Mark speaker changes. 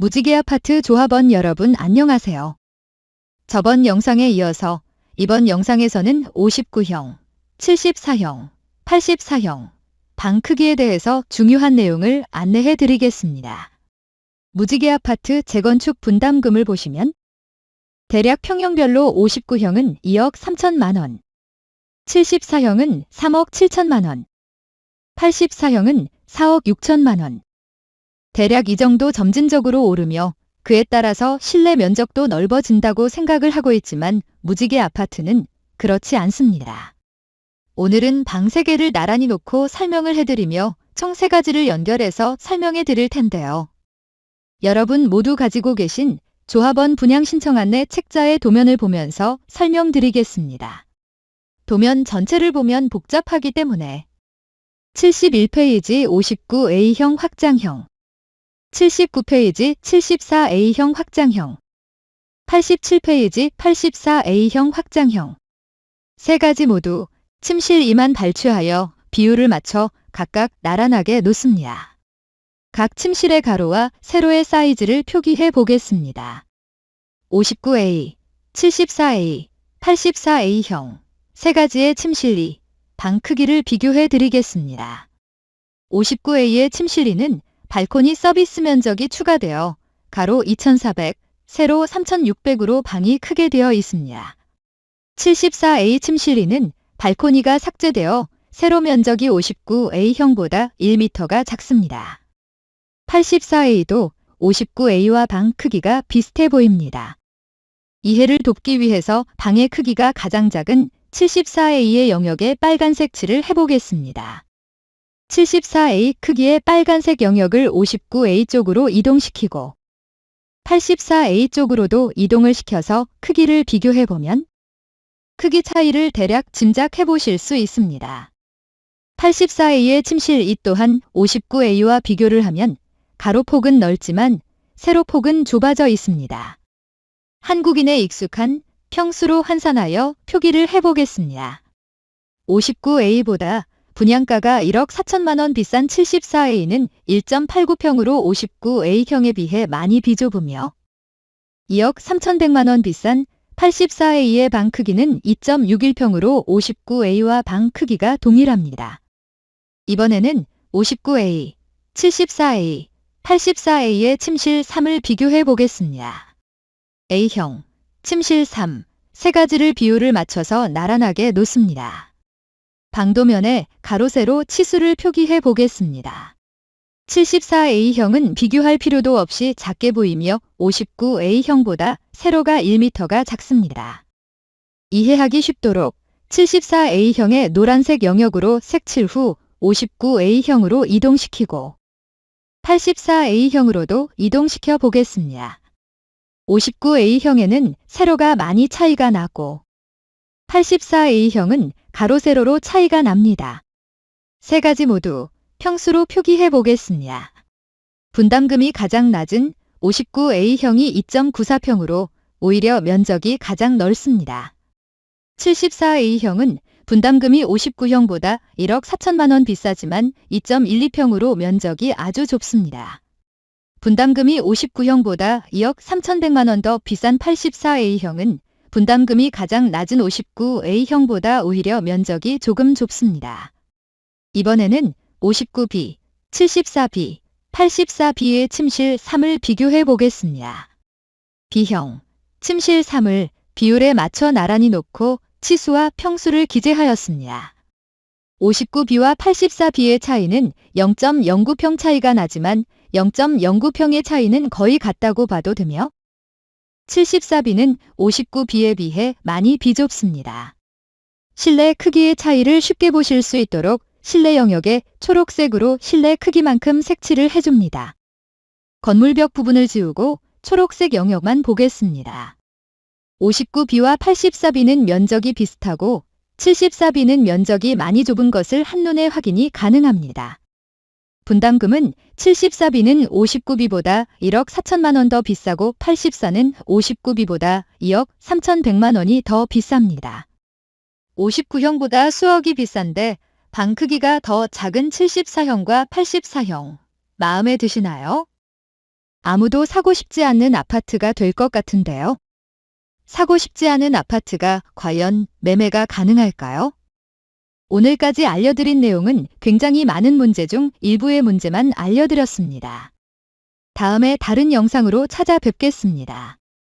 Speaker 1: 무지개 아파트 조합원 여러분 안녕하세요. 저번 영상에 이어서 이번 영상에서는 59형, 74형, 84형 방 크기에 대해서 중요한 내용을 안내해 드리겠습니다. 무지개 아파트 재건축 분담금을 보시면 대략 평형별로 59형은 2억 3천만 원, 74형은 3억 7천만 원, 84형은 4억 6천만 원. 대략 이 정도 점진적으로 오르며 그에 따라서 실내 면적도 넓어진다고 생각을 하고 있지만 무지개 아파트는 그렇지 않습니다. 오늘은 방 3개를 나란히 놓고 설명을 해드리며 총 3가지를 연결해서 설명해 드릴 텐데요. 여러분 모두 가지고 계신 조합원 분양 신청 안내 책자의 도면을 보면서 설명드리겠습니다. 도면 전체를 보면 복잡하기 때문에 71페이지 59A형 확장형 79페이지 74A형 확장형 87페이지 84A형 확장형 세 가지 모두 침실 2만 발췌하여 비율을 맞춰 각각 나란하게 놓습니다. 각 침실의 가로와 세로의 사이즈를 표기해 보겠습니다. 59A, 74A, 84A형 세 가지의 침실이 방 크기를 비교해 드리겠습니다. 59A의 침실이는 발코니 서비스 면적이 추가되어 가로 2400, 세로 3600으로 방이 크게 되어 있습니다. 74A 침실이는 발코니가 삭제되어 세로 면적이 59A형보다 1m가 작습니다. 84A도 59A와 방 크기가 비슷해 보입니다. 이해를 돕기 위해서 방의 크기가 가장 작은 74A의 영역에 빨간색 칠을 해보겠습니다. 74A 크기의 빨간색 영역을 59A 쪽으로 이동시키고 84A 쪽으로도 이동을 시켜서 크기를 비교해보면 크기 차이를 대략 짐작해 보실 수 있습니다. 84A의 침실 이 또한 59A와 비교를 하면 가로폭은 넓지만 세로폭은 좁아져 있습니다. 한국인에 익숙한 평수로 환산하여 표기를 해보겠습니다. 59A보다 분양가가 1억 4천만 원 비싼 74A는 1.89평으로 59A형에 비해 많이 비좁으며 2억 3천백만 원 비싼 84A의 방 크기는 2.61평으로 59A와 방 크기가 동일합니다. 이번에는 59A, 74A, 84A의 침실 3을 비교해 보겠습니다. A형, 침실 3, 세 가지를 비율을 맞춰서 나란하게 놓습니다. 방도면에 가로 세로 치수를 표기해 보겠습니다. 74A형은 비교할 필요도 없이 작게 보이며 59A형보다 세로가 1m가 작습니다. 이해하기 쉽도록 74A형의 노란색 영역으로 색칠 후 59A형으로 이동시키고 84A형으로도 이동시켜 보겠습니다. 59A형에는 세로가 많이 차이가 나고 84A형은 가로 세로로 차이가 납니다. 세 가지 모두 평수로 표기해 보겠습니다. 분담금이 가장 낮은 59A형이 2.94평으로 오히려 면적이 가장 넓습니다. 74A형은 분담금이 59형보다 1억 4천만 원 비싸지만 2.12평으로 면적이 아주 좁습니다. 분담금이 59형보다 2억 3천백만 원 더 비싼 84A형은 분담금이 가장 낮은 59A형보다 오히려 면적이 조금 좁습니다. 이번에는 59B, 74B, 84B의 침실 3을 비교해 보겠습니다. B형, 침실 3을 비율에 맞춰 나란히 놓고 치수와 평수를 기재하였습니다. 59B와 84B의 차이는 0.09평 차이가 나지만 0.09평의 차이는 거의 같다고 봐도 되며 74B는 59B에 비해 많이 비좁습니다. 실내 크기의 차이를 쉽게 보실 수 있도록 실내 영역에 초록색으로 실내 크기만큼 색칠을 해줍니다. 건물벽 부분을 지우고 초록색 영역만 보겠습니다. 59B와 84B는 면적이 비슷하고 74B는 면적이 많이 좁은 것을 한눈에 확인이 가능합니다. 분담금은 74B는 59B보다 1억 4천만 원 더 비싸고 84는 59B보다 2억 3천100만 원이 더 비쌉니다. 59형보다 수억이 비싼데 방 크기가 더 작은 74형과 84형 마음에 드시나요? 아무도 사고 싶지 않는 아파트가 될 것 같은데요. 사고 싶지 않은 아파트가 과연 매매가 가능할까요? 오늘까지 알려드린 내용은 굉장히 많은 문제 중 일부의 문제만 알려드렸습니다. 다음에 다른 영상으로 찾아뵙겠습니다.